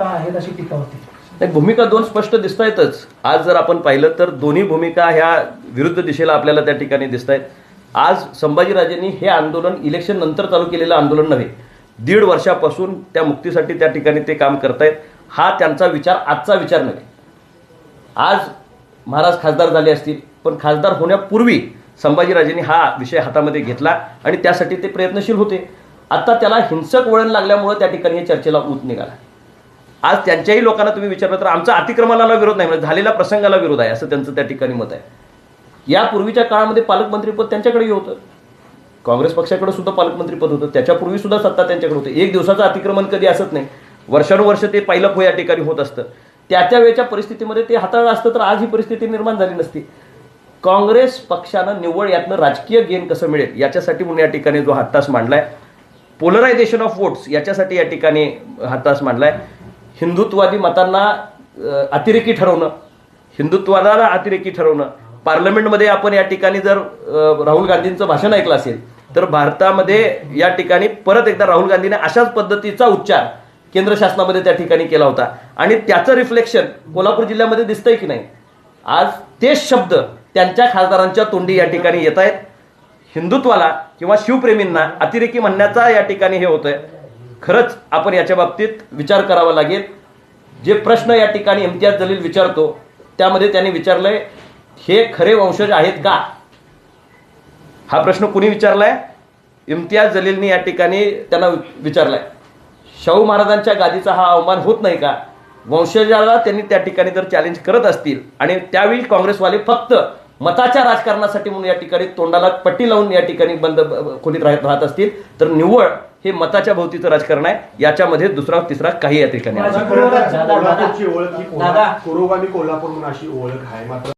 आहेत अशी टीका होती. नाही भूमिका दोन स्पष्ट दिसत आहेतच आज जर आपण पाहिलं तर दोन्ही भूमिका ह्या विरुद्ध दिशेला आपल्याला त्या ठिकाणी दिसत आहेत आज संभाजीराजेंनी हे आंदोलन इलेक्शन नंतर चालू केलेलं आंदोलन नव्हे दीड वर्षापासून त्या मुक्तीसाठी त्या ठिकाणी ते काम करतायत. हा त्यांचा विचार आजचा विचार नव्हे. आज महाराज खासदार झाले असतील पण खासदार होण्यापूर्वी संभाजीराजेंनी हा विषय हातामध्ये घेतला आणि त्यासाठी ते प्रयत्नशील होते. आता त्याला हिंसक वळण लागल्यामुळे त्या ठिकाणी हे चर्चेला ऊत निघाला. आज त्यांच्याही लोकांना तुम्ही विचारलं तर आमचा अतिक्रमणाला विरोध नाही म्हणजे झालेल्या प्रसंगाला विरोध आहे असं त्यांचं त्या ठिकाणी मत आहे. या पूर्वीच्या काळामध्ये पालकमंत्रीपद त्यांच्याकडेही होतं. काँग्रेस पक्षाकडे सुद्धा पालकमंत्रीपद होतं. त्याच्यापूर्वी सुद्धा सत्ता त्यांच्याकडे होतं. एक दिवसाचं अतिक्रमण कधी असत नाही. वर्षानुवर्ष ते पहिलं खो या ठिकाणी होत असतं. त्याच्या वेळच्या परिस्थितीमध्ये ते हाताळलं असतं तर आज ही परिस्थिती निर्माण झाली नसती. काँग्रेस पक्षानं निव्वळ यातनं राजकीय गेन कसं मिळेल? याच्यासाठी म्हणून या ठिकाणी जो हातास मांडलाय. पोलरायझेशन ऑफ वोट्स याच्यासाठी या ठिकाणी हातास मांडलाय. हिंदुत्ववादी मतांना अतिरेकी ठरवणं हिंदुत्वाला अतिरेकी ठरवणं. पार्लमेंटमध्ये आपण या ठिकाणी जर राहुल गांधींचं भाषण ऐकलं असेल तर भारतामध्ये या ठिकाणी परत एकदा राहुल गांधीने अशाच पद्धतीचा उच्चार केंद्र शासनामध्ये त्या ठिकाणी केला होता. आणि त्याचं रिफ्लेक्शन कोल्हापूर जिल्ह्यामध्ये दिसतंय की नाही? आज तेच शब्द त्यांच्या खासदारांच्या तोंडी या ठिकाणी येत आहेत. हिंदुत्वाला किंवा शिवप्रेमींना अतिरेकी म्हणण्याचा या ठिकाणी हे होतंय. खरंच आपण याच्या बाबतीत विचार करावा लागेल. जे प्रश्न या ठिकाणी इम्तियाज जलील विचारतो त्यामध्ये त्यांनी विचारलंय हे खरे वंशज आहेत का? हा प्रश्न कुणी विचारलाय? इम्तियाज जलीलनी या ठिकाणी त्यांना विचारलाय. शाहू महाराजांच्या गादीचा हा अवमान होत नाही का? वंशजाला त्यांनी त्या ठिकाणी जर चॅलेंज करत असतील आणि त्यावेळी काँग्रेसवाले फक्त मताच्या राजकारणासाठी म्हणून या ठिकाणी तोंडाला पट्टी लावून या ठिकाणी बंद खोलीत राहत राहत असतील तर निव्वळ हे मताच्या भोवतीचं राजकारण आहे याच्यामध्ये दुसरा तिसरा काही या ठिकाणी ही. पुरोगामी कोल्हापूर म्हणून अशी ओळख आहे मात्र